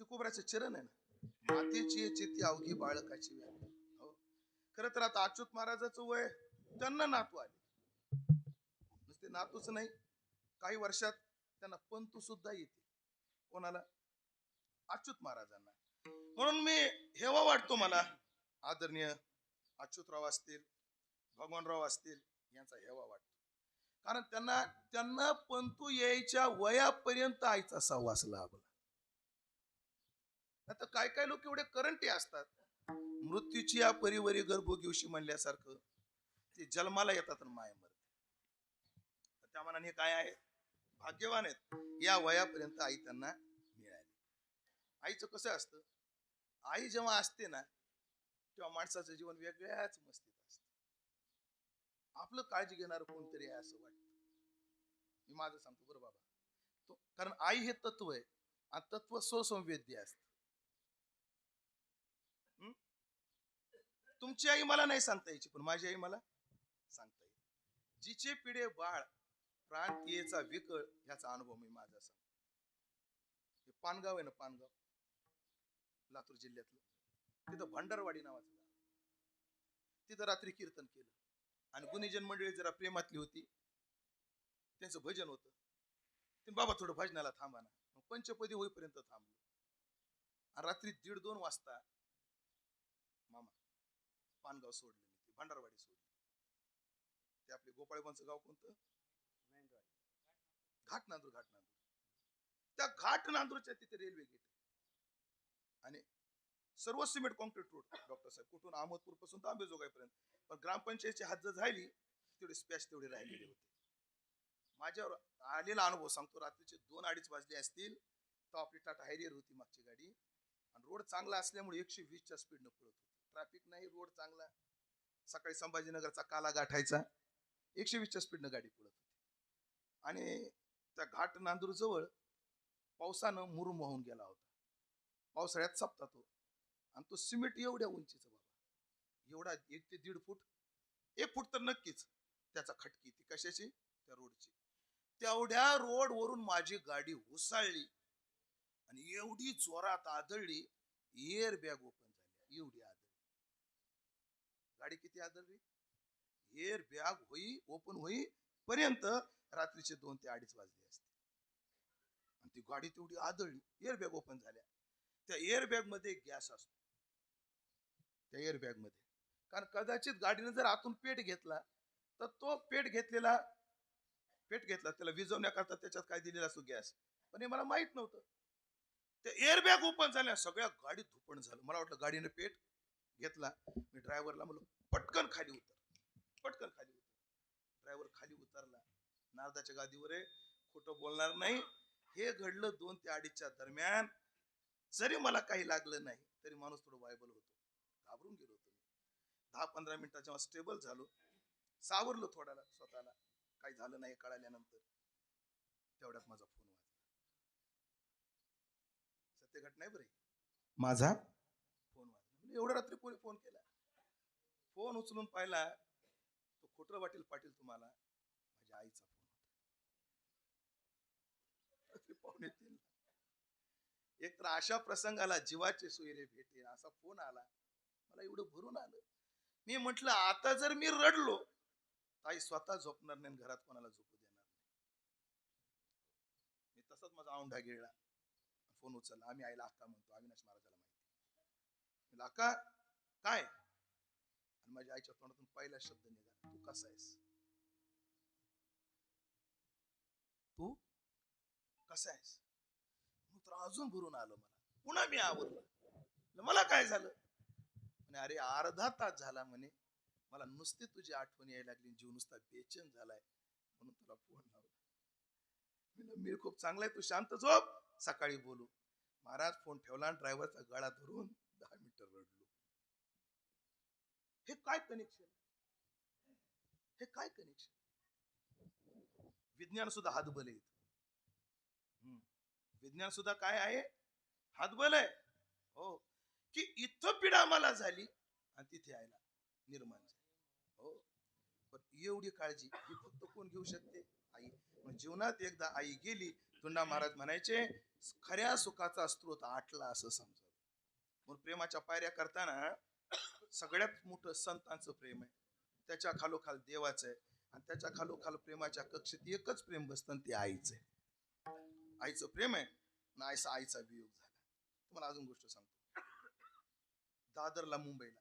ते कोबऱ्याचं चरण आहे ना. मातेची चिती अवघी बाळकाची हो. खरं तर आता अच्युत महाराजाचं वय त्यांना नातू आले. नुसते नातूच नाही काही वर्षात त्यांना पंतू सुद्धा येते कोणाला? अच्युत महाराजांना. म्हणून मी हेवा वाटतो मला आदरणीय अच्युतराव असतील भगवानराव असतील यांचा हेवा वाटतो. कारण त्यांना त्यांना पंतू यायच्या वयापर्यंत आईचा सहवास लाभला. आता काय काय लोक एवढे करंटी असतात. मृत्यूची या परिवरी गर्भोगिवशी म्हणल्यासारखं ते जन्माला येतात माय मरते त्या मनाने काय आहे? भाग्यवान आहेत. या वयापर्यंत आई त्यांना मिळाली. आईचं कसं असतं? आई जेव्हा असते ना तेव्हा माणसाचं जीवन वेगळ्याच मस्तीत असतं. आपलं काळजी घेणार कोणतरी आहे असं वाटतं. मी माझं सांगतो बरं बाबा. तो कारण आई हे तत्व आहे. आणि तत्व स्वसंवेद्य असत. तुमची आई मला नाही सांगता यायची पण माझी आई मला सांगता येईल. जिचे पिढे बाळ प्रांतीयेचा विकळ ह्याचा अनुभव मी माझा सांगतो हे पानगाव आहे ना पानगाव? लातूर जिल्ह्यातलं. तिथं भंडारवाडी नावाचं गाव तिथं रात्री कीर्तन केलं. आणि गुणीजन मंडळी जरा प्रेमातली होती. त्यांचं भजन होतं. ते बाबा थोडं भजनाला थांबा ना. पंचपदी होईपर्यंत थांबलो. आणि रात्री दीड दोन वाजता पानगाव सोडलं मी ते भंडारवाडी सोडली. ते आपले गोपाळबांचं गाव कोणतं? घाट नांदूर घाट नांदूर. त्या घाट नांदूरच्या तिथे रेल्वे गेट आणि सर्व सिमेंट कॉन्क्रीट रोड डॉक्टर साहेब कुठून अहमदपूरपासून तर आंबेजोगाईपर्यंत. पण ग्रामपंचायतची हद्द झाली तेवढे स्पॅच तेवढे राहिलेले होते. माझ्यावर आलेला अनुभव सांगतो रात्रीचे दोन अडीच वाजले असतील तर आपली टाटा हॅरियर होती मागची गाडी. आणि रोड चांगला असल्यामुळे एकशे वीसच्या स्पीडनं पळत होती. ट्रॅफिक नाही रोड चांगला. सकाळी संभाजीनगरचा काला गाठायचा एकशे वीसच्या स्पीडनं गाडी पळत होती. आणि त्या घाट नांदूरजवळ पावसानं मुरुम वाहून गेला होता. पावसाळ्यात सपता तो. आणि तो सिमेंट एवढ्या उंचीचा बाबा. एवढा एक ते दीड फूट. एक फूट तर नक्कीच त्याचा खटकी ती कशाची? त्या रोडची तेवढ्या रोडवरून माझी गाडी उसळली. आणि एवढी जोरात आदळली. एअर बॅग ओपन झाली. एवढी आदळली. गाडी किती आदळली एअर बॅग होई ओपन होई पर्यंत रात्रीचे दोन ते अडीच वाजले असते. आणि ती गाडी तेवढी आदळली. एअर बॅग ओपन झाल्या. त्या एअर बॅगमध्ये गॅस असतो. त्या एअर बॅगमध्ये. कारण कदाचित गाडीने जर आतून पेट घेतला तर तो पेट घेतलेला पेट घेतला त्याला विजवण्याकरता त्याच्यात काय दिलेला असतो गॅस. पण हे मला माहीत नव्हतं. त्या एअर बॅग ओपन झाल्या. सगळ्या गाडीत धुपण झालं. मला वाटलं गाडीने पेट घेतला. मी ड्रायव्हरला म्हणलो पटकन खाली उतर. पटकन खाली उतर. ड्रायव्हर खाली उतरला. नारदाच्या गादीवर आहे. खोटं बोलणार नाही. हे घडलं दोन ते अडीचच्या दरम्यान. जरी मला काही लागलं नाही तरी माणूस थोडं वायबल होतो. घाबरून गेलो होतो मी. दहा पंधरा मिनिटं जेव्हा स्टेबल झालो सावरलो थोडाला स्वतःला. काही झालं नाही कळाल्यानंतर. तेवढ्यात माझा फोन वाजला. सत्य घटना आहे बरे माझा फोन वाजला. एवढ्या रात्री कोणी फोन केला? फोन उचलून पाहिला तो खोटं वाटेल पाटील तुम्हाला. माझ्या आईचा फोन होता. पाहुणे तीन एक तर अशा प्रसंगाला जीवाचे सोयरे भेटे असा फोन आला. मला एवढं भरून आलं. मी म्हटलं आता जर मी रडलो ताई स्वतः झोपणार नाही घरात कोणाला झोपू देणार नाही. मी तसाच माझा औंढा गिळला. फोन उचलला. आम्ही आईला अक्का म्हणतो अविनाश महाराजाला माहिती अक्का काय? आणि माझ्या आईच्या तोंडातून पहिला शब्द निघाला तू कसा आहेस? तू कसा आहेस? मग तर अजून भरून आलो मला. पुन्हा मी आवरलं. मला काय झालं? म्हणे अरे अर्धा तास झाला म्हणे मला नुसती तुझी आठवण यायला लागली जीव नुसता बेचैन झालाय. म्हणून तुला फोन लावला. मी खूप चांगला आहे तू शांत झोप. सकाळी बोलू. महाराज फोन ठेवला ड्रायव्हरचा गळा धरून दहा मीटर रडलो. हे काय कनेक्शन हे काय कनेक्शन विज्ञान सुद्धा हातबल आहे विज्ञान सुद्धा काय आहे? हातबल आहे. हो. की इथं पिढा मला झाली आणि तिथे यायला निर्माण झाली. हो. पण एवढी काळजी ही फक्त कोण घेऊ शकते? आई. जीवनात एकदा आई गेली तुंडा महाराज म्हणायचे खऱ्या सुखाचा स्त्रोत आटला असं समजा म्हणून प्रेमाच्या पायऱ्या करताना सगळ्यात मोठं संतांचं प्रेम आहे. त्याच्या खालोखाल देवाचं आहे आणि त्याच्या खालोखाल प्रेमाच्या कक्षेत एकच प्रेम बसतं आणि ते आईचं आहे. आईचं प्रेम आहे ना आईचा आईचा वियोग झाला. तुम्हाला अजून गोष्ट सांगतो. दादरला मुंबईला.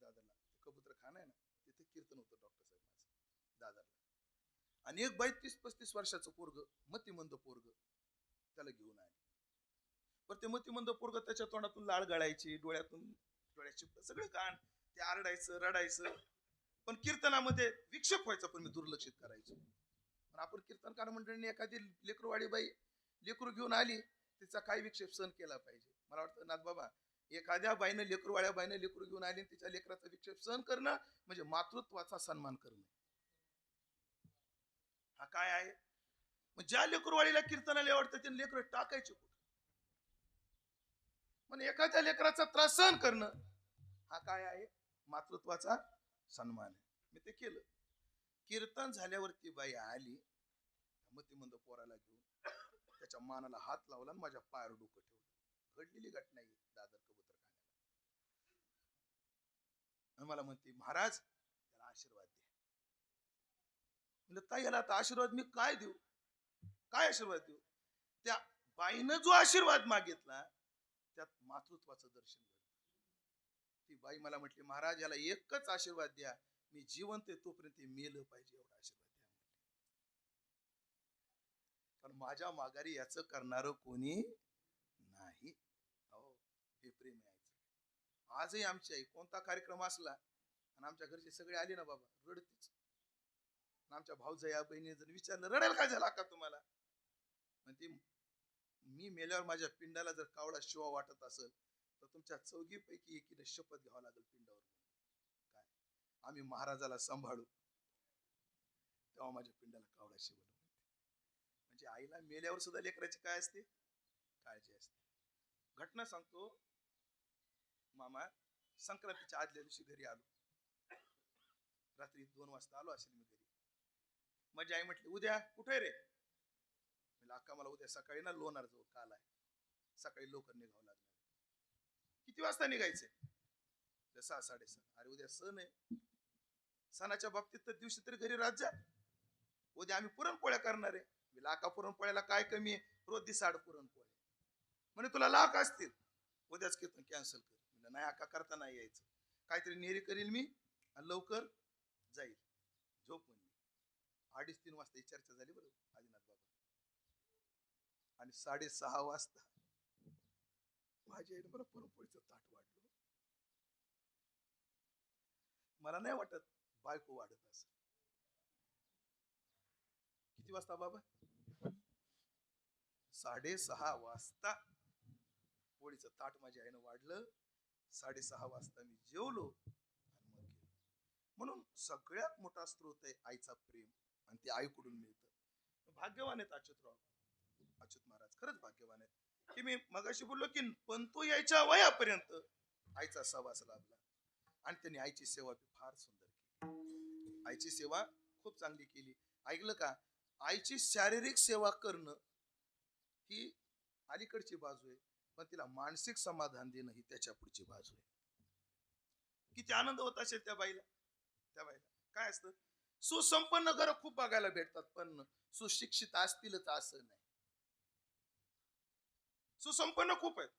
दादरला. कबूतर खान आहे ना तिथे कीर्तन होतं डॉक्टर साहेब माझं. दादरला. आणि एक बाई तीस पस्तीस वर्षाचं पोरग मतिमंद पोरग त्याला घेऊन आले. पण ते मतिमंद पोरग त्याच्या तोंडातून लाळ गळायची डोळ्यातून डोळ्याचे सगळं कान ते आरडायचं रडायचं. पण कीर्तनामध्ये विक्षेप व्हायचा पण मी दुर्लक्षित करायचो. पण आपण कीर्तनकार मंडळीने एखादी लेकरूवाडी बाई लेकरू घेऊन आली तिचा काय विक्षेप सहन केला पाहिजे. मला वाटतं नाथ बाबा एखाद्या बाईनं लेकरूवाड्या बाईनं लेकरू घेऊन आली आणि तिच्या लेकराचा विक्षेप सहन करणं म्हणजे मातृत्वाचा सन्मान करणं. हा काय आहे? मग ज्या लेकरवाळीला कीर्तनाला आवडतं ते लेकर टाकायचे पण एखाद्या लेकराचा त्रास सहन करणं हा काय आहे? मातृत्वाचा सन्मान आहे. मी ते केलं. कीर्तन झाल्यावरती बाई आली. मतिमंद पोराला घेऊन त्याच्या मानाला हात लावला आणि माझ्या पायावर डोकं ठेवलं. घडलेली घटना आहे दादर कबूतर खाण्याला. मला म्हणते महाराज त्याला आशीर्वाद द्या. म्हणलं ताई याला आता आशीर्वाद मी काय देऊ? काय आशीर्वाद देऊ? त्या बाईनं जो आशीर्वाद मागितला त्यात मातृत्वाचं दर्शन घडलं ती बाई मला म्हटली महाराज याला एकच आशीर्वाद द्या. मी जिवंत आहे तोपर्यंत मेलं पाहिजे एवढा आशीर्वाद द्या म्हटले. पण माझ्या माघारी याच करणार कोणी नाही. हो हे प्रेम यायचं आजही आमची आई कोणता कार्यक्रम असला आणि आमच्या घरचे सगळे आले ना बाबा रडतीच. आमच्या आमच्या भाऊजया बहिणी जर विचारलं रडेल काय झाला का तुम्हाला? म्हणते मी मेल्यावर माझ्या पिंडाला जर कावडा शिवा वाटत असेल तर तुमच्या चौघीपैकी एकीने शपथ घ्यावं लागेल पिंडावर. काय? आम्ही महाराजाला सांभाळू. तेव्हा माझ्या पिंडाला कावडा शिवलो म्हणजे आईला मेल्यावर सुद्धा लेकराची काय असते? काळजी असते. घटना सांगतो. मामा संक्रांतीच्या आदल्या दिवशी घरी आलो. रात्री दोन वाजता आलो असेल मी घरी. माझी आई म्हटली उद्या कुठे रे? अक्का मला उद्या सकाळी ना लोणार जवळ काल आहे. सकाळी लवकर निघावं लागणार किती वाजता निघायचंय म्हणलं, सहा साडेसहा. अरे उद्या सण आहे. सणाच्या बाबतीत तर दिवशी तरी घरी राहत जा. उद्या आम्ही पुरणपोळ्या करणार आहे. मी लाका पुरणपोळ्याला काय कमी आहे? रोज दिसाड पुरणपोळ्या. म्हणे तुला लाख असतील. उद्याच कीर्तन कॅन्सल कर. नाही आका करता नाही यायचं. काहीतरी नेहरी करील मी आणि लवकर जाईल. झोप म्हणजे अडीच तीन वाजता ही चर्चा झाली बरोबर आदिनाथ आणि साडेसहा वाजता माझ्या आईने मला पुरणपोळीचं ताट वाढलं. मला नाही वाटत बायको वाढत असं किती वाजता बाबा? साडेसहा वाजता पोळीचं ताट माझ्या आईनं वाढलं. साडेसहा वाजता मी जेवलो आणि मग गेलो. म्हणून सगळ्यात मोठा स्रोत आहे आईचा प्रेम आणि ते आईकडून मिळतं. भाग्यवान आहेत अच्युतराव अच्युत महाराज खरंच भाग्यवान आहेत. की मी मगाशी बोललो की पंतू यायच्या वयापर्यंत आईचा सहवास लाभला. आणि त्यांनी आईची सेवा फार सुंदर केली. आईची सेवा खूप चांगली केली. ऐकलं का? आईची शारीरिक सेवा करणं ही अलीकडची बाजू आहे. पण तिला मानसिक समाधान देणं ही त्याच्या पुढची बाजू आहे. किती आनंद होत असेल त्या बाईला. त्या बाईला. काय असतं? सुसंपन्न घर खूप बघायला भेटतात पण सुशिक्षित असतीलच असं नाही. सुसंपन्न खूप आहेत.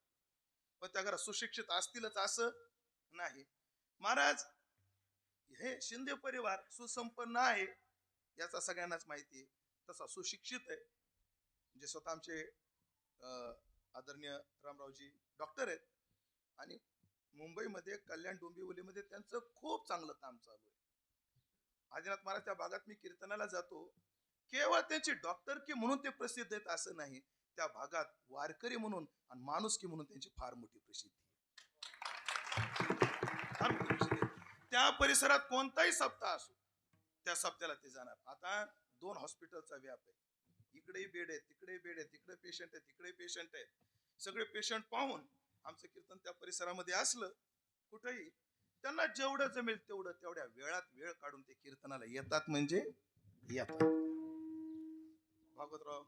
पण त्या घरात सुशिक्षित असतीलच असं नाही. महाराज हे शिंदे परिवार सुसंपन्न आहे याचा सगळ्यांनाच माहिती आहे. तसा सुशिक्षित आहे. म्हणजे स्वतः आमचे अं, आदरणीय रामरावजी डॉक्टर आहेत. आणि मुंबईमध्ये कल्याण डोंबिवलीमध्ये त्यांचं खूप चांगलं काम चालू आहे. आदिनाथ महाराज त्या भागात मी कीर्तनाला जातो. केवळ त्यांची डॉक्टर की म्हणून ते प्रसिद्ध आहेत असं नाही. त्या भागात वारकरी म्हणून आणि माणुसकी म्हणून त्यांची फार मोठी प्रसिद्धी त्या परिसरात कोणताही सप्ताह असो त्या सप्त्याला ते जाणार. आता दोन हॉस्पिटलचा व्याप आहे. इकडेही बेड आहे तिकडे बेड आहे तिकडे पेशंट आहे तिकडे पेशंट आहे सगळे पेशंट पाहून आमचं कीर्तन त्या परिसरामध्ये असलं कुठेही त्यांना जेवढं जमेल तेवढं तेवढ्या वेळात वेळ काढून ते कीर्तनाला येतात म्हणजे येतात. भागवतराव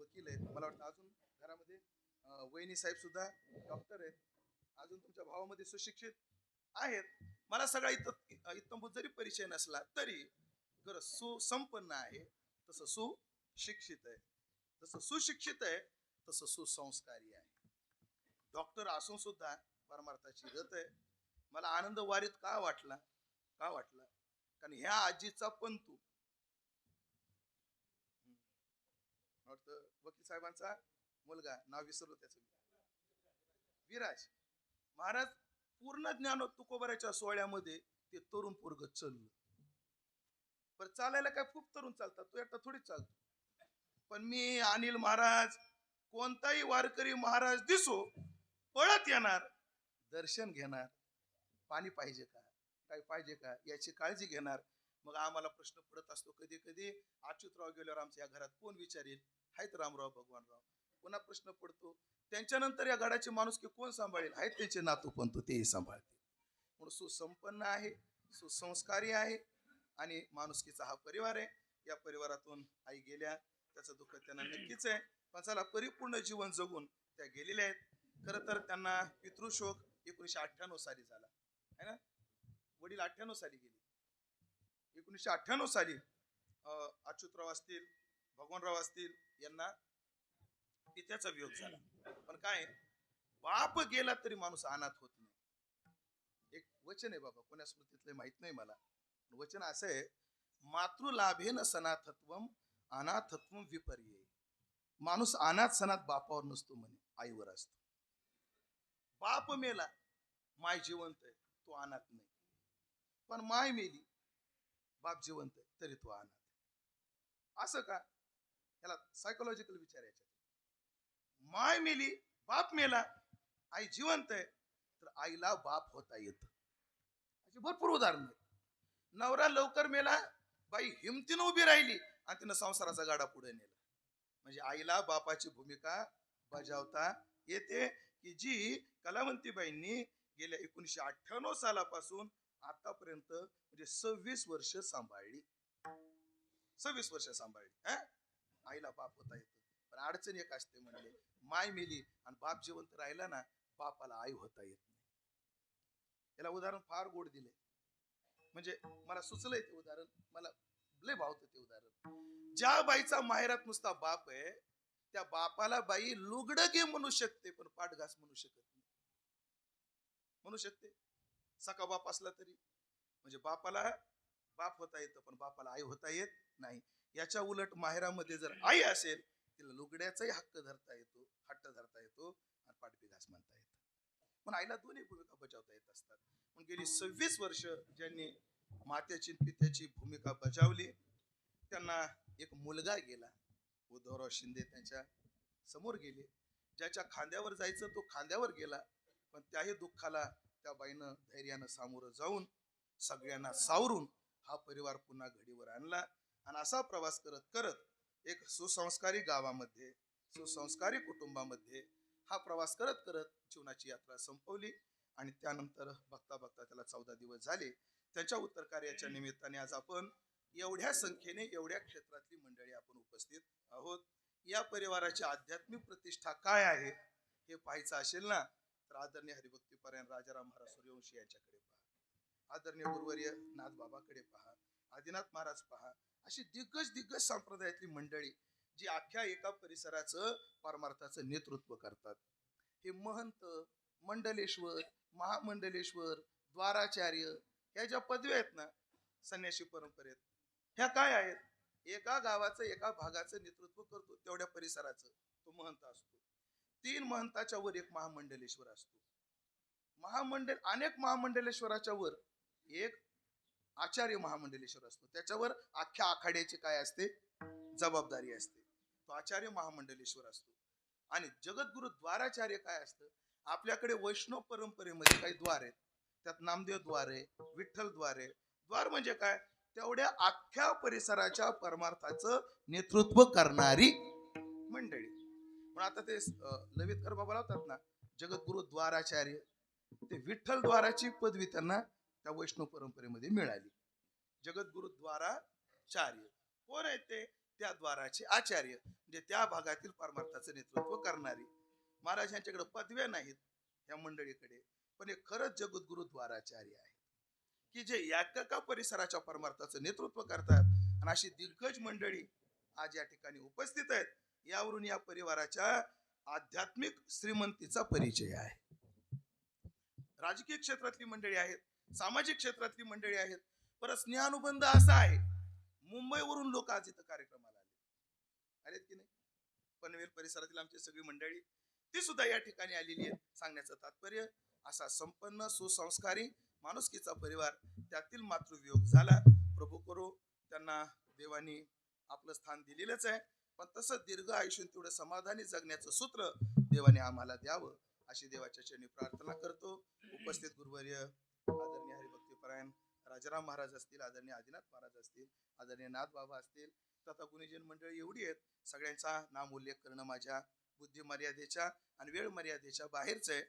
वकील आहेत. मला वाटतं अजून घरामध्ये वहिनी साहेब सुद्धा डॉक्टर आहेत. अजून तुमच्या भावामध्ये सुशिक्षित आहेत. मला सगळा इत इतंभूत जरी परिचय नसला तरी खरं सुसंपन्न आहे. तसं सुशिक्षित आहे. जसं सुशिक्षित आहे तसं सुसंस्कारी आहे. डॉक्टर असून सुद्धा परमार्थाची रथ आहे. मला आनंद वारीत का वाटला? का वाटला? कारण ह्या आजीचा पंतू तू. वाटतं वकील साहेबांचा मुलगा नाव विसरलो त्याचं विराज महाराज पूर्ण ज्ञान तुकोबऱ्याच्या सोहळ्यामध्ये ते तरुण पोरग चललं पण चालायला काय खूप तरुण चालतात तो एकटा थोडीच चालतो. पण मी अनिल महाराज कोणताही वारकरी महाराज दिसो पळत येणार दर्शन घेणार पाणी पाहिजे का काय पाहिजे का याची काळजी घेणार. मग आम्हाला प्रश्न पडत असतो कधी कधी अच्युतराव गेल्यावर आमच्या या घरात कोण विचारेल? आहेत रामराव भगवानराव. पुन्हा प्रश्न पडतो? त्यांच्यानंतर या गडाची माणुसकी कोण सांभाळेल? आहेत त्यांचे नातू पण तो तेही सांभाळतील. म्हणून सुसंपन्न आहे सुसंस्कारी आहे आणि माणुसकीचा हा परिवार आहे. या परिवारातून आई गेल्या त्याचं दुःख त्यांना नक्कीच आहे. पण चला परिपूर्ण जीवन जगून त्या गेलेल्या आहेत. खरं तर त्यांना पितृशोक एकोणीसशे अठ्ठ्याण्णव साली झाला. है ना? वडील अठ्ठ्याण्णव साली गेले. एकोणीसशे अठ्ठ्याण्णव साली अच्युतराव असतील भगवानराव असतील यांना पित्याचा वियोग झाला. पण काय बाप गेला तरी माणूस अनाथ होत नाही. एक वचन आहे बाबा कोण्या स्मृतीतलं माहीत नाही मला. वचन असं आहे मातृलाभेन सनाथत्व अनाथत्व विपर्य. माणूस अनाथ सनात बापावर नसतो म्हणे आईवर असतो. बाप मेला माय जिवंत आहे तो अनाथ नाही. पण माय मेली बाप जिवंत आहे तरी तो अनाथ असं का? याला सायकोलॉजिकल विचार याच्यात. माय मेली बाप मेला आई जिवंत आहे तर आईला बाप होता येत. अशी भरपूर उदाहरण नवरा लवकर मेला बाई हिमतीनं उभी राहिली आणि तिनं संसाराचा गाडा पुढे नेला. म्हणजे आईला बापाची भूमिका बजावता येते की जी कलावंतीबाईंनी गेल्या एकोणीसशे अठ्ठ्याण्णव सालापासून आतापर्यंत म्हणजे सव्वीस वर्ष सांभाळली. सव्वीस वर्ष सांभाळली आईला बाप होता येतं. पण अडचण एक असते म्हणजे माय मेली आणि बाप जिवंत राहिला ना बापाला आई होता येत नाही. याला उदाहरण फार गोड दिले म्हणजे मला सुचलंय ते उदाहरण. मला लय भावत ते उदाहरण. ज्या बाईचा माहेरात नुसता बाप आहे त्या बापाला बाई लुगडं घे म्हणू शकते पण पाठघास म्हणू शकत नाही. म्हणू शकते. सका बाप असला तरी. म्हणजे बापाला बाप होता येतं पण बापाला आई होता येत नाही. याच्या उलट माहेरामध्ये जर आई असेल तिला लुगड्याचाही हक्क धरता येतो हट्ट धरता येतो आणि पाठबी घास म्हणता येतं. पण आईला दोन्ही भूमिका बजावता येत असतात. पण गेली सव्वीस वर्ष ज्यांनी मात्याची पित्याची भूमिका बजावली त्यांना एक मुलगा गेला उद्धवराव शिंदे त्यांच्यासमोर गेले. ज्याच्या खांद्यावर जायचं तो खांद्यावर गेला. पण त्याही दुःखाला त्या बाईनं धैर्यानं सामोरं जाऊन सगळ्यांना सावरून हा परिवार पुन्हा घडीवर आणला. आणि असा प्रवास करत करत एक सुसंस्कारी गावामध्ये सुसंस्कारी कुटुंबामध्ये हा प्रवास करत करत जीवनाची यात्रा संपवली आणि त्यानंतर बघता बघता त्याला चौदा दिवस झाले. त्याच्या उत्तर कार्याच्या निमित्ताने आज आपण एवढ्या संख्येने एवढ्या क्षेत्रातली मंडळी आपण उपस्थित आहोत. या परिवाराची आध्यात्मिक प्रतिष्ठा काय आहे हे पाहायचं असेल ना तर आदरणीय हरिभक्तीपरायण राजाराम महाराज सूर्यवंशी यांच्याकडे पहा. आदरणीय गुरुवर्य नाथ बाबाकडे पहा. आदिनाथ महाराज पहा. अशी दिग्गज दिग्गज संप्रदायातली मंडळी जी अख्ख्या एका परिसराचं परमार्थाचं नेतृत्व करतात. हे महंत मंडलेश्वर महामंडलेश्वर द्वाराचार्य ह्या ज्या पदव्या आहेत ना संन्यासी परंपरेत ह्या काय आहेत? एका गावाचं एका भागाचं नेतृत्व करतो तेवढ्या परिसराचं. तो महंत असतो. तीन महंताच्या वर एक महामंडलेश्वर असतो. महामंडल अनेक महामंडलेश्वराच्या वर एक आचार्य महामंडलेश्वर असतो. त्याच्यावर अख्ख्या आखाड्याची काय असते? जबाबदारी असते. तो आचार्य महामंडलेश्वर असतो. आणि जगद्गुरु द्वाराचार्य काय असतं? आपल्याकडे वैष्णव परंपरेमध्ये काही द्वार आहेत. त्यात नामदेव द्वार आहे विठ्ठल द्वार आहे. द्वार म्हणजे काय? तेवढ्या अख्ख्या परिसराच्या परमार्थाचं नेतृत्व करणारी मंडळी. पण आता ते लवितकर बाबा लावतात ना जगद्गुरु द्वाराचार्य. ते विठ्ठल द्वाराची पदवी त्यांना त्या वैष्णव परंपरेमध्ये मिळाली. जगद्गुरुद्वाराचार्य. कोण आहेत ते? त्या द्वाराचे आचार्य. म्हणजे त्या भागातील परमार्थाचं नेतृत्व करणारे. महाराज यांच्याकडे पदव्या नाहीत या मंडळीकडे. पण हे खरंच जगद्गुरुद्वाराचार्य आहे की जे एका परिसराच्या परमार्थाचं नेतृत्व करतात आणि अशी दिग्गज मंडळी आज या ठिकाणी उपस्थित आहेत यावरून या परिवाराच्या आध्यात्मिक श्रीमंतीचा परिचय आहे. राजकीय क्षेत्रातली मंडळी आहेत. सामाजिक क्षेत्रातली मंडळी आहेत. परत स्नेहानुबंध असा आहे मुंबईवरून लोक आज इथं कार्यक्रमाला आले आलेत की नाही? पनवेल परिसरातील आमची सगळी मंडळी ती सुद्धा या ठिकाणी आलेली आहे सांगण्याचं तात्पर्य असा संपन्न सुसंस्कारी माणुसकीचा परिवार त्यातील मातृवियोग झाला. प्रभू करो त्यांना देवानी आपलं स्थान दिलेलंच आहे. पण तसं दीर्घ आयुष्य तेवढं समाधानी जगण्याचं सूत्र देवाने आम्हाला द्यावं अशी देवाच्या चरणी प्रार्थना करतो. उपस्थित गुरुवर्य हरिभक्तीपरायण राजाराम महाराज असतील आदरणीय आदिनाथ महाराज असतील आदरणीय नाथ बाबा असतील तथा गुणीजन मंडळी एवढी आहेत सगळ्यांचा नाम उल्लेख करणं माझ्या बुद्धी मर्यादेच्या आणि वेळ मर्यादेच्या बाहेरचं आहे.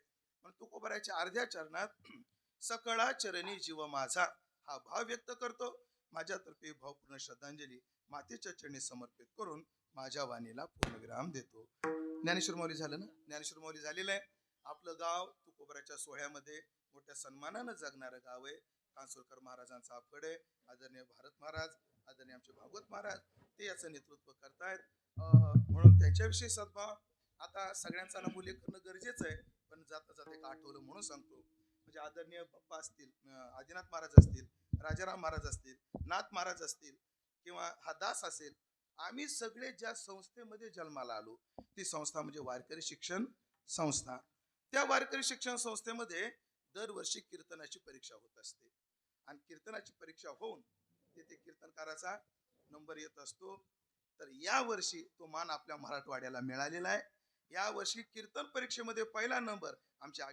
पण तुकोबराच्या अर्ध्या चरणात सकळा चरणी जीव माझा हा भाव व्यक्त करतो. माझ्यातर्फे भावपूर्ण श्रद्धांजली मातेच्या चरणी समर्पित करून माझ्या वाणीला पूर्णविराम देतो. ज्ञानेश्वर मौली झालं ना? ज्ञानेश्वर मौली झालेलं आहे. आपलं गाव तुकोबराच्या सोहळ्यामध्ये मोठ्या सन्मानानं जगणारं गाव आहे. कांसुरकर महाराजांचा आपगड आहे. आदरणीय भारत महाराज आदरणीय आमचे भागवत महाराज ते याचं नेतृत्व करतायत. म्हणून त्यांच्याविषयी सद्भाव. आता सगळ्यांचा नमुल्लेख करणं गरजेचं आहे पण जाता जाता एक आठवलं म्हणून सांगतो. म्हणजे आदरणीय बाप्पा असतील आदिनाथ महाराज असतील राजाराम महाराज असतील नाथ महाराज असतील किंवा हा दास असेल आम्ही सगळे ज्या संस्थेमध्ये जन्माला आलो ती संस्था म्हणजे वारकरी शिक्षण संस्था. त्या वारकरी शिक्षण संस्थेमध्ये दरवर्षी कीर्तनाची परीक्षा होत असते. आणि कीर्तनाची परीक्षा होऊन तेथे कीर्तनकाराचा नंबर येत असतो. तर या वर्षी तो मान आपल्या मराठवाड्याला मिळालेला आहे. या वर्षी कीर्तन परीक्षेमध्ये पहिला नंबर आमच्या